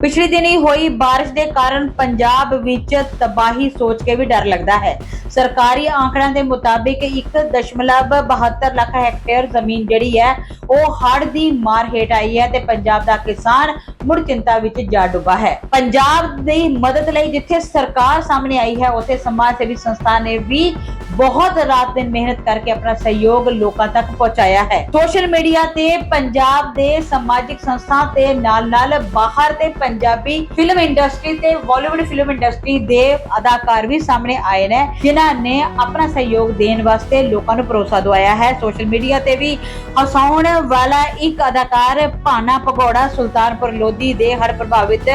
ਪਿਛਲੇ ਦਿਨੀ ਹੋਈ ਬਾਰਿਸ਼ ਦੇ ਕਾਰਨ ਪੰਜਾਬ ਵਿੱਚ ਤਬਾਹੀ ਸੋਚ ਕੇ ਵੀ ਡਰ ਲੱਗਦਾ ਹੈ। ਸਰਕਾਰੀ ਆંકੜਿਆਂ ਦੇ ਮੁਤਾਬਿਕ 1.72 ਲੱਖ ਹੈਕਟੇਅਰ ਜ਼ਮੀਨ ਜਿਹੜੀ ਹੈ, ਉਹ ਹੜ੍ਹ ਦੀ ਮਾਰ ਹੇਠ ਆਈ ਹੈ ਤੇ ਪੰਜਾਬ ਦਾ ਕਿਸਾਨ ਮੁੜ ਚਿੰਤਾ ਵਿੱਚ ਜਾ ਡੁੱਬਾ ਹੈ। ਪੰਜਾਬ ਦੀ ਮਦਦ ਲਈ ਜਿੱਥੇ ਸਰਕਾਰ ਸਾਹਮਣੇ ਆਈ ਹੈ, ਉੱਥੇ ਸਮਾਜ ਸੇਵੀ ਸੰਸਥਾ ਨੇ ਵੀ ਬਹੁਤ ਰਾਤ ਦਿਨ ਮਿਹਨਤ ਕਰਕੇ ਆਪਣਾ ਸਹਿਯੋਗ ਲੋਕਾਂ ਤੱਕ ਪਹੁੰਚਾਇਆ ਹੈ। ਸੋਸ਼ਲ ਮੀਡੀਆ ਤੇ ਪੰਜਾਬ ਦੇ ਸਮਾਜਿਕ ਸੰਸਥਾ ਤੇ ਨਾਲ ਨਾਲ ਬਾਹਰ ਦੇ ਪੰਜਾਬੀ ਫਿਲਮ ਇੰਡਸਟਰੀ ਤੇ ਬਾਲੀਵੁੱਡ ਫਿਲਮ ਇੰਡਸਟਰੀ ਦੇ ਅਦਾਕਾਰ ਵੀ ਸਾਹਮਣੇ ਆਏ ਨੇ, ਜਿਨ੍ਹਾਂ ਨੇ ਆਪਣਾ ਸਹਿਯੋਗ ਦੇਣ ਵਾਸਤੇ ਲੋਕਾਂ ਨੂੰ ਭਰੋਸਾ ਦਵਾਇਆ ਹੈ। ਸੋਸ਼ਲ ਮੀਡੀਆ ਤੇ ਵੀ ਹਸਾਉਣ ਵਾਲਾ ਇੱਕ ਅਦਾਕਾਰ ਭਾਨਾ ਭਗੌੜਾ ਸੁਲਤਾਨਪੁਰ ਲੋਧੀ ਦੇ ਹੜ੍ਹ ਪ੍ਰਭਾਵਿਤ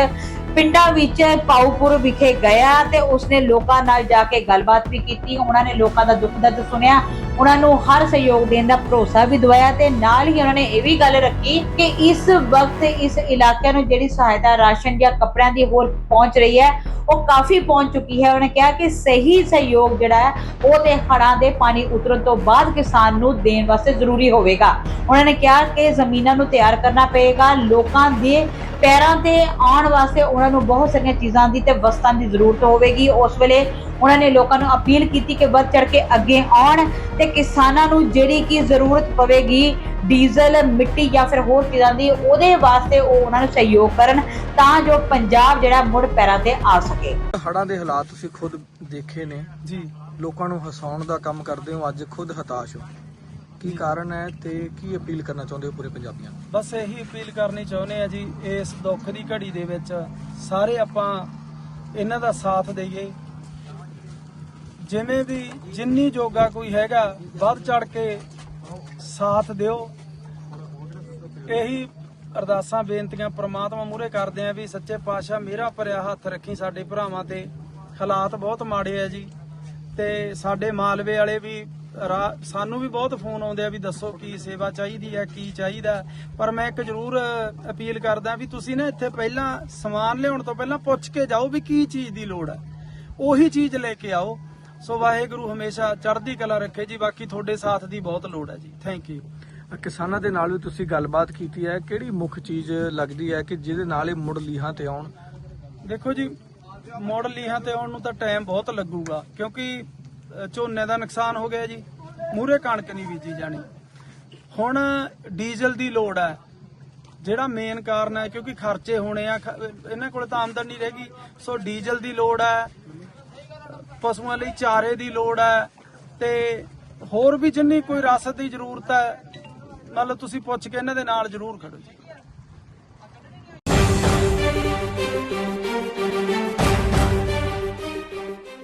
ਪਿੰਡਾਂ ਵਿੱਚ ਪਾਉਪੁਰ ਵਿਖੇ ਗਿਆ ਤੇ ਉਸਨੇ ਲੋਕਾਂ ਨਾਲ ਜਾ ਕੇ ਗੱਲਬਾਤ ਵੀ ਕੀਤੀ। ਉਹਨਾਂ ਨੇ ਲੋਕਾਂ ਦਾ ਦੁੱਖ ਦਰਦ ਸੁਣਿਆ। ਉਹਨਾਂ ਨੂੰ ਹਰ ਸਹਿਯੋਗ ਦੇਣ ਦਾ ਭਰੋਸਾ ਵੀ ਦਵਾਇਆ ਤੇ ਨਾਲ ਹੀ ਉਹਨਾਂ ਨੇ ਇਹ ਵੀ ਗੱਲ ਰੱਖੀ ਕਿ ਇਸ ਵਕਤ ਇਸ ਇਲਾਕੇ ਨੂੰ ਜਿਹੜੀ ਸਹਾਇਤਾ ਰਾਸ਼ਨ ਜਾਂ ਕੱਪੜਿਆਂ ਦੀ ਹੋਰ ਪਹੁੰਚ ਰਹੀ ਹੈ ਉਹ ਕਾਫੀ ਪਹੁੰਚ ਚੁੱਕੀ ਹੈ। ਉਹਨੇ ਕਿਹਾ ਕਿ ਸਹੀ ਸਹਿਯੋਗ ਜਿਹੜਾ ਹੈ, ਉਹ ਤੇ ਹੜ੍ਹਾਂ ਦੇ ਪਾਣੀ ਉਤਰਨ ਤੋਂ ਬਾਅਦ ਕਿਸਾਨ ਨੂੰ ਦੇਣ ਵਾਸਤੇ ਜ਼ਰੂਰੀ ਹੋਵੇਗਾ। ਉਹਨਾਂ ਨੇ ਕਿਹਾ ਕਿ ਜ਼ਮੀਨਾਂ ਨੂੰ ਤਿਆਰ ਕਰਨਾ ਪਏਗਾ, ਲੋਕਾਂ ਦੇ ਪੈਰਾਂ ਤੇ ਆਉਣ ਵਾਸਤੇ ਉਹਨਾਂ ਨੂੰ ਬਹੁਤ ਸਾਰੀਆਂ ਚੀਜ਼ਾਂ ਦੀ ਤੇ ਵਸਤਾਂ ਦੀ ਜ਼ਰੂਰਤ ਹੋਵੇਗੀ। ਉਸ ਵੇਲੇ ਉਹਨਾਂ ਨੇ ਲੋਕਾਂ ਨੂੰ ਅਪੀਲ ਕੀਤੀ ਕਿ ਵੱਧ ਚੜ ਕੇ ਅੱਗੇ ਆਉਣ ਤੇ ਕਿਸਾਨਾਂ ਨੂੰ ਜਿਹੜੀ ਕੀ ਜ਼ਰੂਰਤ ਪਵੇਗੀ ਡੀਜ਼ਲ ਮਿੱਟੀ ਜਾਂ ਫਿਰ ਹੋਰ ਚੀਜ਼ਾਂ ਦੀ ਉਹਦੇ ਵਾਸਤੇ ਉਹ ਉਹਨਾਂ ਨੂੰ ਸਹਿਯੋਗ ਕਰਨ ਤਾਂ ਜੋ ਪੰਜਾਬ ਜਿਹੜਾ ਮੁੜ ਪੈਰਾਂ ਤੇ ਆ ਸਕੇ। ਹੜਾਂ ਦੇ ਹਾਲਾਤ ਤੁਸੀਂ ਖੁਦ ਦੇਖੇ ਨੇ। ਜੀ। ਲੋਕਾਂ ਨੂੰ ਹਸਾਉਣ ਦਾ ਕੰਮ ਕਰਦੇ ਹੋ ਅੱਜ ਖੁਦ ਹਤਾਸ਼ ਹੋ। ਕੀ ਕਾਰਨ ਹੈ ਤੇ ਕੀ ਅਪੀਲ ਕਰਨਾ ਚਾਹੁੰਦੇ ਹੋ ਪੂਰੇ ਪੰਜਾਬੀਆਂ ਨੂੰ? ਬਸ ਇਹੀ ਅਪੀਲ ਕਰਨੀ ਚਾਹੁੰਦੇ ਆ ਜੀ ਇਸ ਦੁੱਖ ਦੀ ਘੜੀ ਦੇ ਵਿੱਚ ਸਾਰੇ ਆਪਾਂ ਇਹਨਾਂ ਦਾ ਸਾਥ ਦਈਏ। ਜਿਵੇਂ ਵੀ ਜਿੰਨੀ ਜੋਗਾ ਕੋਈ ਹੈਗਾ ਵੱਧ ਚੜ ਕੇ ਸਾਥ ਦਿਓ। ਇਹੀ ਅਰਦਾਸਾਂ, ਬੇਨਤੀਆਂ ਪ੍ਰਮਾਤਮਾ ਮੂਹਰੇ ਕਰਦੇ ਆ ਵੀ ਸੱਚੇ ਪਾਤਸ਼ਾਹ ਮੇਰਾ ਭਰਿਆ ਹੱਥ ਰੱਖੀ ਸਾਡੇ ਭਰਾਵਾਂ ਤੇ। ਹਾਲਾਤ ਬਹੁਤ ਮਾੜੇ ਆ ਜੀ। ਤੇ ਸਾਡੇ ਮਾਲਵੇ ਵਾਲੇ ਵੀ ਸਾਨੂੰ ਵੀ ਬਹੁਤ ਫੋਨ ਆਉਂਦੇ ਆ ਵੀ ਦੱਸੋ ਕੀ ਸੇਵਾ ਚਾਹੀਦੀ ਹੈ, ਕੀ ਚਾਹੀਦਾ ਪਰ ਮੈਂ ਇੱਕ ਜ਼ਰੂਰ ਅਪੀਲ ਕਰਦਾ ਵੀ ਤੁਸੀਂ ਨਾ ਇੱਥੇ ਪਹਿਲਾਂ ਸਮਾਨ ਲਿਆਉਣ ਤੋਂ ਪਹਿਲਾਂ ਪੁੱਛ ਕੇ ਜਾਓ ਵੀ ਕੀ ਚੀਜ਼ ਦੀ ਲੋੜ ਹੈ। ਉਹੀ ਚੀਜ਼ ਲੈ ਕੇ ਆਓ। ਸੋ ਵਾਹਿਗੁਰੂ ਹਮੇਸ਼ਾ ਚੜ੍ਹਦੀ ਕਲਾ ਰੱਖੇ ਜੀ ਬਾਕੀ ਤੁਹਾਡੇ ਸਾਥ ਦੀ ਬਹੁਤ ਲੋੜ ਹੈ ਜੀ। ਥੈਂਕ ਯੂ ਕਿਸਾਨਾਂ ਦੇ ਨਾਲ ਵੀ ਤੁਸੀਂ ਗੱਲਬਾਤ ਕੀਤੀ ਹੈ ਕਿਹੜੀ ਮੁੱਖ ਚੀਜ਼ ਲੱਗਦੀ ਹੈ ਕਿ ਜਿਹਦੇ ਨਾਲ ਇਹ ਮੁੜ ਲੀਹਾਂ ਤੇ ਆਉਣ? ਦੇਖੋ ਜੀ ਮੁੜ ਲੀਹਾਂ ਤੇ ਆਉਣ ਨੂੰ ਤਾਂ ਟਾਈਮ ਬਹੁਤ ਲੱਗੂਗਾ ਕਿਉਂਕਿ ਝੋਨੇ ਦਾ ਨੁਕਸਾਨ ਹੋ ਗਿਆ ਜੀ ਮੂਰੇ ਕਣਕ ਨਹੀਂ ਬੀਜੀ ਜਾਣੀ। ਹੁਣ ਡੀਜ਼ਲ ਦੀ ਲੋੜ ਹੈ ਜਿਹੜਾ ਮੇਨ ਕਾਰਨ ਹੈ ਕਿਉਂਕਿ ਖਰਚੇ ਹੋਣੇ ਆ ਇਹਨਾਂ ਕੋਲ ਤਾਂ ਆਮਦਨ ਨਹੀਂ ਰਹੇਗੀ ਸੋ ਡੀਜ਼ਲ ਦੀ ਲੋੜ ਹੈ ਪਸ਼ੂਆਂ ਲਈ ਚਾਰੇ ਦੀ ਲੋੜ ਹੈ ਤੇ ਹੋਰ ਵੀ ਜਿੰਨੀ ਕੋਈ ਰਸਦ ਦੀ ਜ਼ਰੂਰਤ ਹੈ, ਮਤਲਬ ਤੁਸੀਂ ਪੁੱਛ ਕੇ ਇਹਨਾਂ ਦੇ ਨਾਲ ਜ਼ਰੂਰ ਖੜੋ ਜੀ।